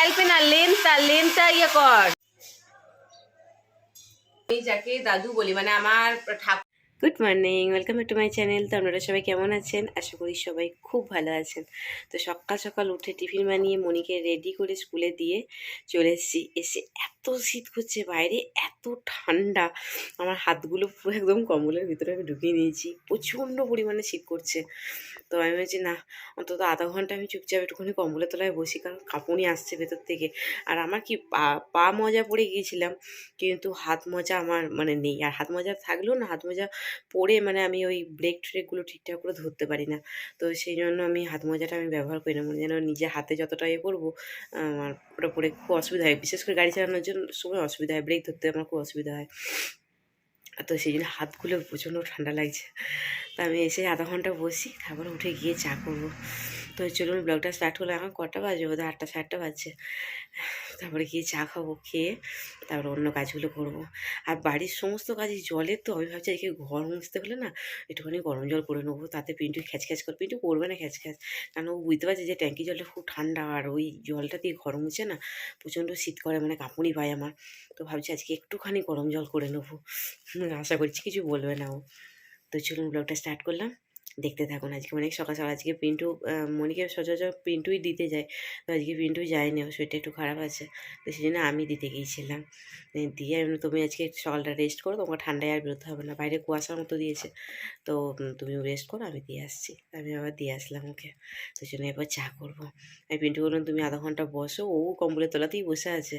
আলপিনা লেন্সটা লেন্সটা ইয়ে কর আমি যাকে দাদু বলি মানে আমার ঠাকুর good morning welcome back to my channel তো আপনারা সবাই কেমন আছেন? আশা করি সবাই খুব ভালো আছেন। তো সকাল সকাল উঠে টিফিন বানিয়ে মনিকে রেডি করে স্কুলে দিয়ে চলে এসেছি। এসে এত শীত করছে বাইরে, এত ঠান্ডা। আমার হাতগুলো পুরো একদম কম্বলের ভিতরে আমি ঢুকিয়ে নিয়েছি। প্রচণ্ড পরিমাণে শীত করছে। তো আমি ভাবছি, না, অন্তত আধা ঘণ্টা আমি চুপচাপ একটুখানি কম্বলের তলায় বসি, কারণ কাঁপুনি আসছে ভেতর থেকে। আর আমার কি পা পা মজা পড়ে গিয়েছিলাম, কিন্তু হাত মজা আমার মানে নেই। আর হাত মজা থাকলেও না, হাত মজা পরে মানে আমি ওই ব্রেক ট্রেকগুলো ঠিকঠাক করে ধরতে পারি না। তো সেই জন্য আমি হাত মোজাটা আমি ব্যবহার করি না। মনে যেন নিজে হাতে যতটা ইয়ে করব, আমার ওটা পরে খুব অসুবিধা হয়। বিশেষ করে গাড়ি চালানোর জন্য সময় অসুবিধা হয় ব্রেক ধরতে আমার খুব অসুবিধা হয়। তো সেই জন্য হাতগুলো প্রচণ্ড ঠান্ডা লাগছে। তা আমি এসে আধা ঘণ্টা বসি, তারপরে উঠে গিয়ে চা করব। তো চলুন ব্লগটা স্টার্ট করলে এখন কটা বাজে? বোধহয় আটটা আটটা বাজছে। তারপরে গিয়ে চা খাব, খেয়ে তারপরে অন্য কাজগুলো করব। আর বাড়ির সমস্ত কাজে জলের তো, আমি ভাবছি একে ঘর মুছতে হলে না একটুখানি গরম জল করে নেব। তাতে পিন্টু খ্যাচ খ্যাচ করে, পিন্টু করবে না খ্যাচ খ্যাচ। কারণ ও বুঝতে পারছে যে ট্যাঙ্কি জলটা খুব ঠান্ডা আর ওই জলটা দিয়ে ঘর মুছে না প্রচণ্ড শীত করে মানে কাঁপুনি পায় আমার। তো ভাবছি আজকে একটুখানি গরম জল করে নেব। আশা করছি কিছু বলবে না ও। তো চলুন ব্লগটা স্টার্ট করলাম। দেখতে থাকুন। আজকে অনেক সকাল সকাল আজকে পিন্টু মনিকে সচরাচর পিন্টুই দিতে যায়। তো আজকে পিন্টু যায়নি, ওর শরীরটা একটু খারাপ আছে। তো সেই জন্য আমি দিতে গিয়েছিলাম। দিয়ে তুমি আজকে সকালটা রেস্ট করো তোমার ঠান্ডায় আর বেরোতে হবে না। বাইরে কুয়াশার মতো দিয়েছে। তো তুমি রেস্ট করো, আমি দিয়ে আসছি। আমি আবার দিয়ে আসলাম ওকে। তো সেই জন্য এবার চা করব। আমি পিন্টু বললাম তুমি আধা ঘণ্টা বসো। ও কম্বলের তলাতেই বসে আছে।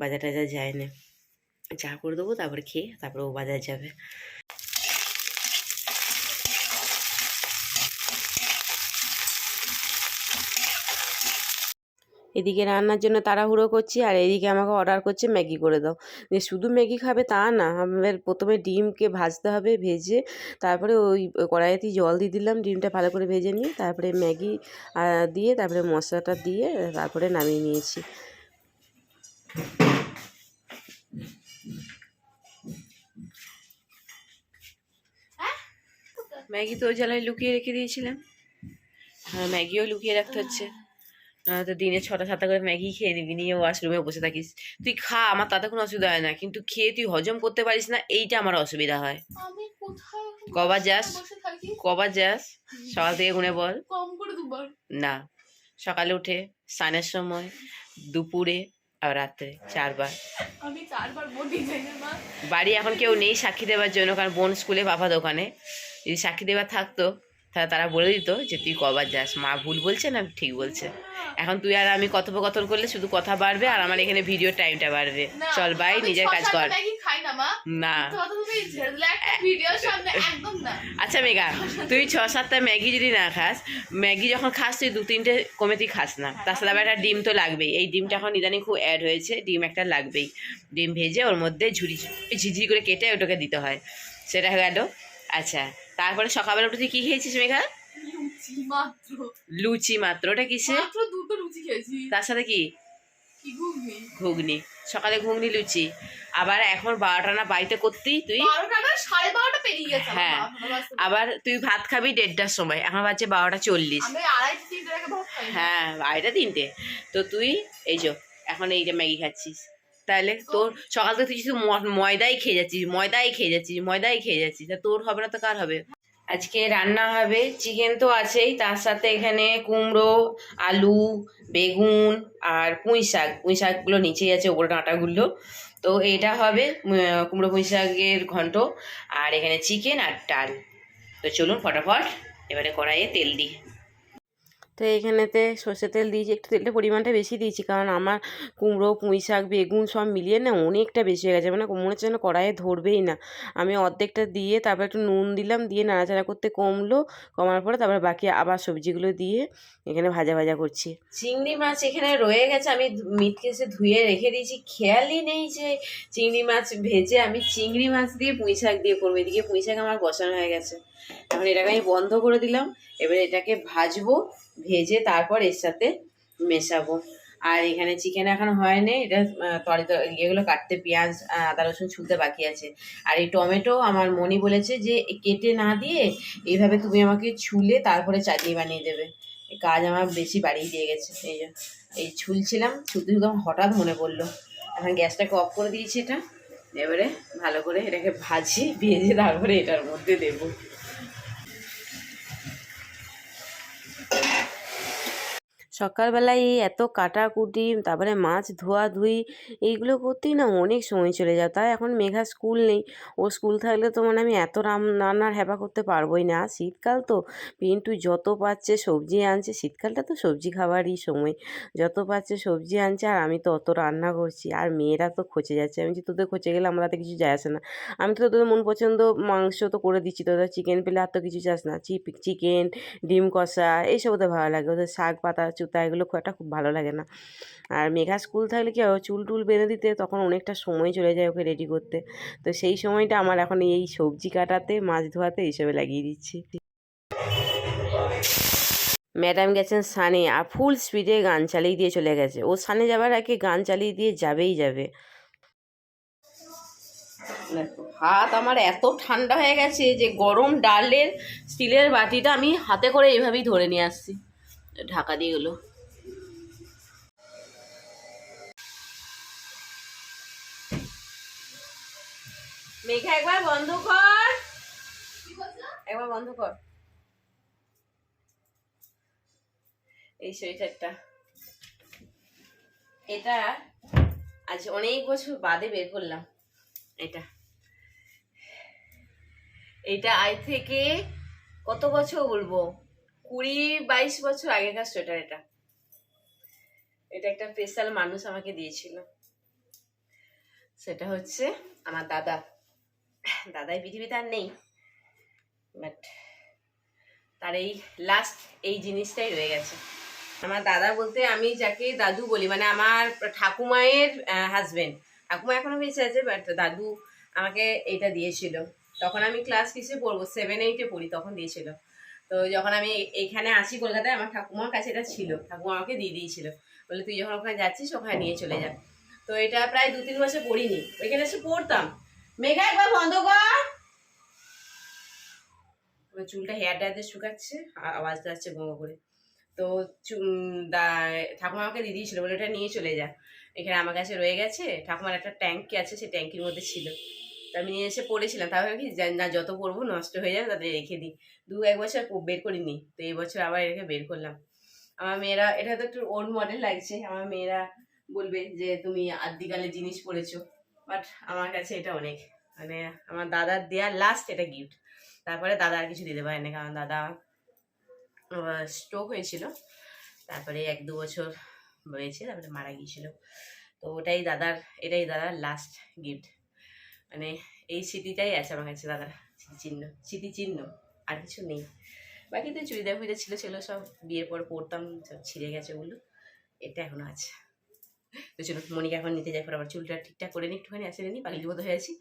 বাজার টাজার যায় না চা করে দেবো, তারপরে খেয়ে, তারপরে ও বাজার যাবে। এদিকে রান্নার জন্য তাড়াহুড়ো করছি আর এদিকে আমাকে অর্ডার করছে ম্যাগি করে দাও। যে শুধু ম্যাগি খাবে তা না আমাদের প্রথমে ডিমকে ভাজতে হবে ভেজে তারপরে ওই কড়াইতেই জল দিয়ে দিলাম ডিমটা ভালো করে ভেজে নিয়ে তারপরে ম্যাগি দিয়ে তারপরে মশলাটা দিয়ে তারপরে নামিয়ে নিয়েছি। ম্যাগি তো ওই জ্বালায় লুকিয়ে রেখে দিয়েছিলাম। হ্যাঁ ম্যাগিও লুকিয়ে রাখতে হচ্ছে। তো দিনে ছটা সাতটা করে ম্যাগি খেয়ে নিবি নিয়ে ওয়াশরুমে বসে থাকিস। তুই খা আমার তাতে কোনো অসুবিধা হয় না কিন্তু খেয়ে তুই হজম করতে পারিস না এইটা আমার অসুবিধা হয়। কবার যাস কবার যাস সকাল থেকে গুনে বল। কম করে দুবার। না সকালে উঠে স্নানের সময় দুপুরে আর রাত্রে চারবার। আমি চারবার বডি এখন কেউ নেই সাক্ষী দেওয়ার জন্য কারণ বোন স্কুলে বাবা দোকানে। যদি সাক্ষী দেওয়ার থাকতো তাহলে তারা বলে দিত যে তুই কবার যাস। মা ভুল বলছে না ঠিক বলছে। এখন তুই আর আমি কথোপকথন করলে শুধু কথা বাড়বে আর আমার এখানে ভিডিও টাইমটা বাড়বে। চল বাই নিজের কাজ কর। না আচ্ছা মেঘা তুই ছ সাতটা ম্যাগি যদি না খাস ম্যাগি যখন খাস তুই দু তিনটে কমে তুই খাস না। তার সাথে আবার একটা ডিম তো লাগবেই। এই ডিমটা এখন ইদানিং খুব অ্যাড হয়েছে ডিম একটা লাগবেই। ডিম ভেজে ওর মধ্যে ঝুড়ি ঝিঝি করে কেটে ওটাকে দিতে হয়। সেটা হয়ে গেল। আচ্ছা তারপরে সকালবেলা উঠে তুই কী খেয়েছিস মেঘা? লুচি মাত্র। লুচি মাত্র ওটা কিসে তার সাথে কি? ঘুগনি? সকালে ঘুগনি লুচি। আবার এখন বারোটা না বাড়িতে করতেই তুই? হ্যাঁ। আবার তুই ভাত খাবি দেড়টার সময়। এখন বাজছে বারোটা চল্লিশ। আড়াইটে তিনটে। হ্যাঁ বাড়িটা তিনটে। তো তুই এই যো এখন এইটা ম্যাগি খাচ্ছিস। তাহলে তোর সকাল থেকে তুই শুধু ময়দাই খেয়ে যাচ্ছিস ময়দাই খেয়ে যাচ্ছিস ময়দাই খেয়ে যাচ্ছিস। তা তোর হবে না তো কার হবে? আজকে রান্না হবে চিকেন তো আছেই তার সাথে এখানে কুমড়ো আলু বেগুন আর পুঁই শাক। পুঁই শাকগুলো নিচেই আছে ওপরে ডাঁটাগুলো। তো এটা হবে কুমড়ো পুঁই শাকের ঘন্ট আর এখানে চিকেন আর ডাল। তো চলুন ফটাফট এবারে কড়াইয়ে তেল দিই। তো এইখানেতে সর্ষে তেল দিয়েছি, একটু তেলটা পরিমাণটা বেশি দিয়েছি, কারণ আমার কুমড়ো, পুঁই শাক, বেগুন সব মিলিয়ে না অনেকটা বেশি হয়ে গেছে মানে মনে হচ্ছে যেন কড়াইয়ে ধরবেই না। আমি অর্ধেকটা দিয়ে তারপর একটু নুন দিলাম, দিয়ে নাড়াচাড়া করতে কমলো, কমার পরে তারপর বাকি আবার সবজিগুলো দিয়ে এখানে ভাজা ভাজা করছি। চিংড়ি মাছ এখানে রয়ে গেছে, আমি মিট কেসে ধুয়ে রেখে দিয়েছি, খেয়ালই নেই যে চিংড়ি মাছ ভেজে আমি চিংড়ি মাছ দিয়ে পুঁই শাক দিয়ে করব, এদিকে পুঁই শাক আমার বসানো হয়ে গেছে। এখন এটাকে আমি বন্ধ করে দিলাম, এবার এটাকে ভাজবো। ভেজে তারপর এর সাথে মেশাবো। আর এখানে চিকেন এখন হয়নি, এটা তরি ইয়েগুলো কাটতে পেঁয়াজ আদা, রসুন ছুলতে বাকি আছে। আর এই টমেটো আমার মনি বলেছে যে, কেটে না দিয়ে এইভাবে তুমি আমাকে ছুলে তারপরে চাটনি বানিয়ে দেবে। কাজ আমার বেশি বাড়িয়ে দিয়ে গেছে, এই যে, এই ছুলছিলাম ছুলতে আমার হঠাৎ মনে পড়ল। এখন গ্যাসটাকে অফ করে দিয়েছি এটা, এবারে ভালো করে এটাকে ভাজি, ভেজে তারপরে এটার মধ্যে দেবো। সকালবেলায় এই এত কাটাকুটি, তারপরে মাছ ধোয়া ধুই, এইগুলো করতেই না অনেক সময় চলে যায়। তাই এখন মেঘা স্কুল নেই। ও স্কুল থাকলে তো মানে আমি এত রান্নার হ্যাপা করতে পারবোই না। শীতকাল তো, পিন্টু যত পাচ্ছে সবজি আনছে, শীতকালটা তো সবজি খাবারই সময়। যত পাচ্ছে সবজি আনছে, আর আমি তো অত রান্না করছি। আর মেয়েরা তো খচে যাচ্ছে। আমি যে তোদের খচে গেলে আমার তাতে কিছু যায় আসে না। আমি তো তোদের মন পছন্দ মাংস তো করে দিচ্ছি। তোদের চিকেন পেলে আর তো কিছু চাস না। চিকেন ডিম কষা, এইসব ওদের ভালো লাগে। ওদের শাক পাতা চুতা এগুলো খুব একটা খুব ভালো লাগে না। আর মেঘা স্কুল থাকলে কি হবে চুল টুল বেঁধে দিতে তখন অনেকটা সময় চলে যায় ওকে রেডি করতে। তো সেই সময়টা আমার এখন এই সবজি কাটাতে, মাছ ধোয়াতে এইসবে লাগিয়ে দিচ্ছি। ম্যাডাম গেছেন সানে, আর ফুল স্পিডে গান চালিয়ে দিয়ে চলে গেছে। ও সানে যাবার আগে গান চালিয়ে দিয়ে যাবেই যাবে। হাত আমার এত ঠান্ডা হয়ে গেছে যে গরম ডালের, স্টিলের বাটিটা আমি হাতে করে এইভাবেই ধরে নিয়ে আসছি। ঢাকা দিয়ে গেলো। মেঘা, একবার বন্ধ কর। একবার বন্ধ কর। এই সোয়েটারটা। এটা আজ অনেক বছর বাদে বের করলাম। এটা। এটা আজ থেকে কত বছর বলব? কুড়ি বাইশ বছর আগেকার সোয়েটার এটা। এটা একটা স্পেশাল মানুষ আমাকে দিয়েছিল। সেটা হচ্ছে আমার দাদা। দাদাই পৃথিবীতে আর নেই। বাট তার এই লাস্ট এই জিনিসটাই রয়ে গেছে। আমার দাদা বলতে আমি যাকে দাদু বলি মানে আমার ঠাকুমায়ের হাজবেন্ড ঠাকুমা এখনও বেঁচে আছে বাট দাদু আমাকে এটা দিয়েছিল। তখন আমি ক্লাস কিসে পড়ব সেভেন এইটে পড়ি, তখন দিয়েছিল। তো যখন আমি এইখানে আসি কলকাতায়, আমার ঠাকুমার কাছে এটা ছিল। ঠাকুমা আমাকে দিয়ে দিয়েছিল। বলে, তুই যখন ওখানে যাচ্ছিস, ওখানে নিয়ে চলে যা। তো এটা প্রায় দু তিন বছর পড়িনি। ওইখানে এসে পড়তাম। মেঘা, একবার বন্ধ কর! চুলটা হেয়ার ড্রায়ার দিয়ে শুকাচ্ছে, আর আওয়াজটা আসছে গোঙো করে। তো ঠাকুমা আমাকে দিয়ে দিয়েছিল, বলে, ওটা নিয়ে চলে যা। এখানে আমার কাছে রয়ে গেছে। ঠাকুমার একটা ট্যাঙ্কি আছে, সেই ট্যাঙ্কির মধ্যে ছিল। আমি এসে পড়েছিলাম, তারপরে কি না, যত পড়ব নষ্ট হয়ে যাবে তাদের রেখে দিই। দু এক বছর বের করিনি, তো এই বছর আবার এটাকে বের করলাম। আমার মেয়েরা, এটা তো একটু ওল্ড মডেল লাগছে, আমার মেয়েরা বলবে যে, তুমি আদিকালে জিনিস পরেছো বাট আমার কাছে এটা অনেক মানে আমার দাদার দেওয়ার লাস্ট এটা গিফট তারপরে দাদা আর কিছু দিতে পারেনি কারণ দাদা স্ট্রোক হয়েছিল। তারপরে এক দু বছর হয়েছে, তারপরে মারা গিয়েছিল। তো ওটাই দাদার, এটাই দাদার লাস্ট গিফট মানে এই স্মৃতিটাই আছে আমার কাছে, দাদার স্মৃতিচিহ্ন স্মৃতিচিহ্ন, আর কিছু নেই। বাকি তো চুড়িদার ফুড়িদার ছিল ছিল সব বিয়ের পর পরতাম, সব ছিঁড়ে গেছে ওগুলো, এটা এখনও আছে। তো চলো, মনিকা এখন নিতে যাই পর আবার চুলটা ঠিকঠাক করে নি, একটুখানি আসে নি, পাগলি মতো হয়ে আছি।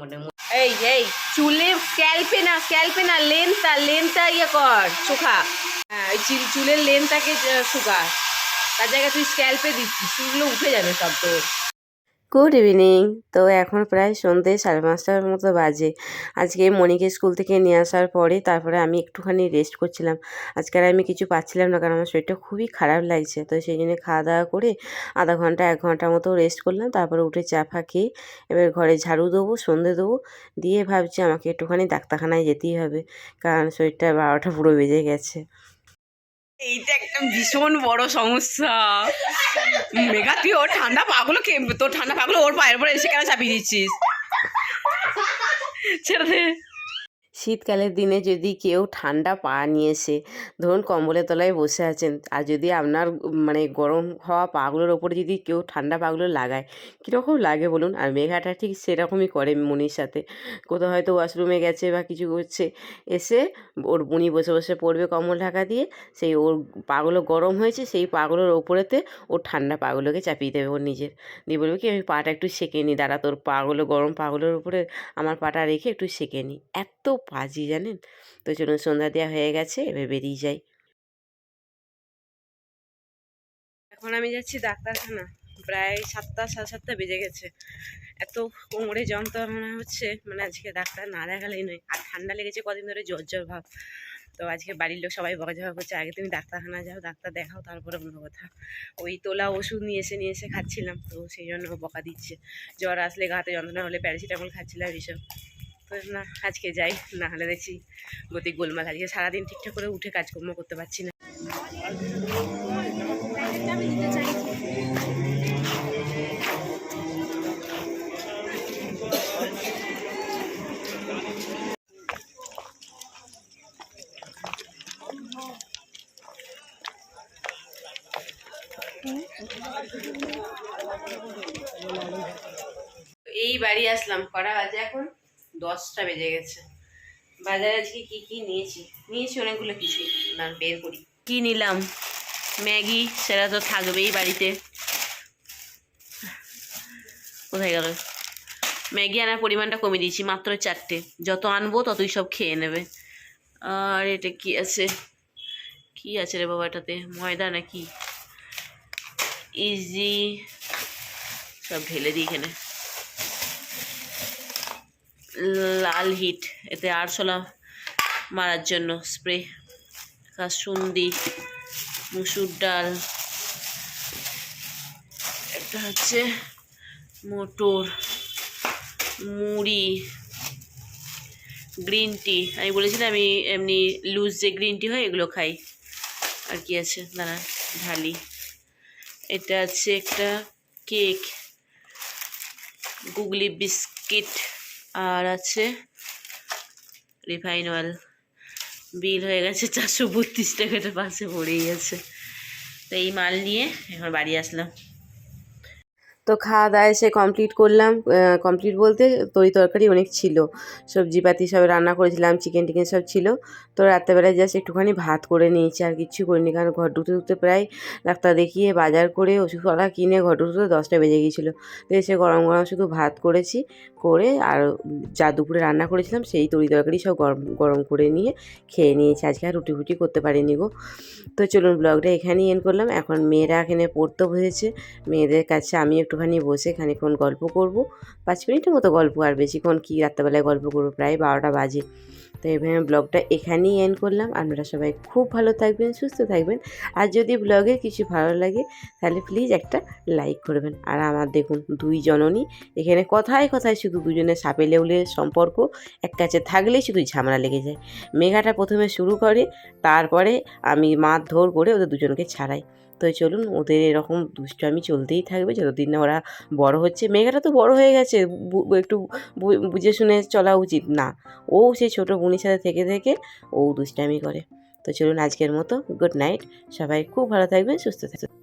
মনে এই এই, চুলে স্ক্যাল্পে না স্ক্যাল্পে না লেন্থটা লেন্থটা ইয়ে কর শুকা হ্যাঁ ওই চুল চুলের লেন্থটাকে শুকা তার জায়গায় তুই স্ক্যাল্পে দিচ্ছিস, চুলগুলো উঠে যাবে সব তোর। গুড ইভিনিং তো এখন প্রায় সন্ধ্যে সাড়ে পাঁচটার মতো বাজে। আজকে মনিকে স্কুল থেকে নিয়ে আসার পরে তারপরে আমি একটুখানি রেস্ট করছিলাম। আজকে আর আমি কিছু পাচ্ছিলাম না কারণ আমার শরীরটা খুবই খারাপ লাগছে। তো সেই জন্য খাওয়া দাওয়া করে আধা ঘণ্টা, এক ঘণ্টার মতো রেস্ট করলাম। তারপরে উঠে চা ফা খেয়ে এবার ঘরে ঝাড়ু দেবো, সন্ধে দেবো। দিয়ে ভাবছি আমাকে একটুখানি ডাক্তারখানায় যেতেই হবে। কারণ শরীরটা বারোটা পুরো বেজে গেছে। এইটা একটা ভীষণ বড় সমস্যা। মেঘা, তুই ওর ঠান্ডা পাগুলো কে তোর ঠান্ডা পাগুলো ওর পায়ের উপরে এসে কেন চাপিয়ে দিচ্ছিস? ছেড়ে দে। শীতকালের দিনে যদি কেউ ঠান্ডা পা নিয়ে এসে, ধরুন কম্বলের তলায় বসে আছেন, আর যদি আপনার মানে গরম হওয়া পাগুলোর ওপরে যদি কেউ ঠান্ডা পাগুলো লাগায়, কীরকম লাগে বলুন? আর মেঘাটা ঠিক সেরকমই করে মনির সাথে। কোথাও হয়তো ওয়াশরুমে গেছে বা কিছু করছে, এসে ওর বুনি বসে বসে পড়বে কম্বল ঢাকা দিয়ে, সেই ওর পাগুলো গরম হয়েছে, সেই পাগুলোর ওপরেতে ওর ঠান্ডা পাগুলোকে চাপিয়ে দেবে ওর নিজের। দিয়ে বলবে কি, আমি পাটা একটু সেঁকে নিই, দাঁড়া, তোর পাগুলো গরম পাগুলোর উপরে, আমার পাটা রেখে একটু সেঁকে নিই। এত পাজি জানেন? তো চলুন সন্ধ্যা দেওয়া হয়ে গেছে, এবার বেরিয়ে যাই। এখন আমি যাচ্ছি ডাক্তারখানা, প্রায় সাতটা, সাড়ে সাতটা বেজে গেছে। এত কোমরে যন্ত্রণা হচ্ছে মানে আজকে ডাক্তার না দেখালেই নয়। আর ঠান্ডা লেগেছে কদিন ধরে, জ্বর জ্বর ভাব। তো আজকে বাড়ির লোক সবাই বকাঝকা করছে, আগে তুমি ডাক্তারখানা যাও, ডাক্তার দেখাও, তারপরে অন্য কথা। ওই তোলা ওষুধ নিয়ে এসে নিয়ে এসে খাচ্ছিলাম, তো সেই জন্য বকা দিচ্ছে। জ্বর আসলে গাতে যন্ত্রণা হলে প্যারাসিটামল খাচ্ছিলাম এইসব। না, আজকে যাই, না হলে দেখছি গতি গোলমাল। আজকে সারাদিন ঠিকঠাক করে উঠে কাজকর্ম করতে পারছি না। এই বাড়ি আসলাম, কটা বাজে এখন? দশটা বেজে গেছে। বাজারে আজকে কি কি নিয়েছি? নিয়েছি অনেকগুলো কিছুই। না, বের করি। কি নিলাম? ম্যাগি, সেটা তো থাকবেই বাড়িতে। কোথায় গেল? ম্যাগি আনার পরিমাণটা কমিয়ে দিয়েছি, মাত্র চারটে। যত আনব ততই সব খেয়ে নেবে। আর এটা কি আছে? কি আছে রে বাবা এটাতে? ময়দা নাকি? ইজি। সব ঢেলে দিই এখানে। লাল হিট। এতে আরশোলা মারার জন্য স্প্রে। কাসুন্দি, মুসুর ডাল। এটা হচ্ছে মোটর, মুড়ি, গ্রিন টি। আমি বলেছিলাম আমি এমনি লুজ যে গ্রিন টি হয় এগুলো খাই। আর কি আছে? দাঁড়া, ঢালি। এটা আছে একটা কেক গুগলি বিস্কিট। আর আছে রিফাইন অয়েল বিল হয়ে গেছে চারশো বত্রিশ টাকাটা পাশে পড়েই আছে তো এই মাল নিয়ে এখন বাড়ি আসলাম। তো খাওয়া দাওয়া এসে কমপ্লিট করলাম। কমপ্লিট বলতে তরি তরকারি অনেক ছিল। সবজিপাতি সব রান্না করেছিলাম চিকেন টিকেন সব ছিল। তো রাত্রেবেলায় জাস্ট একটুখানি ভাত করে নিয়েছি, আর কিচ্ছু করিনি, কারণ ঘর ঢুকতে ঢুকতে প্রায় ডাক্তার দেখিয়ে বাজার করে ওষুধ ওষুধপালা কিনে ঘর ঢুকতে দশটা বেজে গিয়েছিল। তো এসে গরম গরম শুধু ভাত করেছি। করে আর যা দুপুরে রান্না করেছিলাম সেই তরি তরকারি সব গরম গরম করে নিয়ে খেয়ে নিয়েছি। আজকে আর রুটি ফুটি করতে পারিনি গো। তো চলুন ব্লগটা এখানেই এন করলাম। এখন মেয়েরা এখানে পড়তে বসেছে। মেয়েদের কাছে আমি একটুখানি বসে এখানে খানিক্ষণ গল্প করব। পাঁচ মিনিটের মতো গল্প আর বেশিক্ষণ কী রাত্রেবেলায় গল্প করব? প্রায় বারোটা বাজে। তো এভাবে ব্লগটা এখানেই এন্ড করলাম। আপনারা সবাই খুব ভালো থাকবেন, সুস্থ থাকবেন। আর যদি ব্লগে কিছু ভালো লাগে, তাহলে প্লিজ একটা লাইক করবেন। আর আমার দেখুন দুই জননী, এখানে কথায় কথায় শুধু দুজনের সাপে লেউলের সম্পর্ক, এক কাছে থাকলেই শুধু ঝামেলা লেগে যায়। মেঘাটা প্রথমে শুরু করে, তারপরে আমি মারধর করে ওদের দুজনকে ছাড়াই। তো চলুন, ওদের এরকম দুষ্টামি চলতেই থাকবে। যতদিন না ওরা বড় হচ্ছে, মেঘাটা তো বড় হয়ে গেছে একটু বুঝে শুনে চলা উচিত। না, ও সেই ছোটো বোনের সাথে থেকে থেকে ও দুষ্টামি করে। তো চলুন আজকের মতো, গুড নাইট। সবাই খুব ভালো থাকবেন, সুস্থ থাকবেন।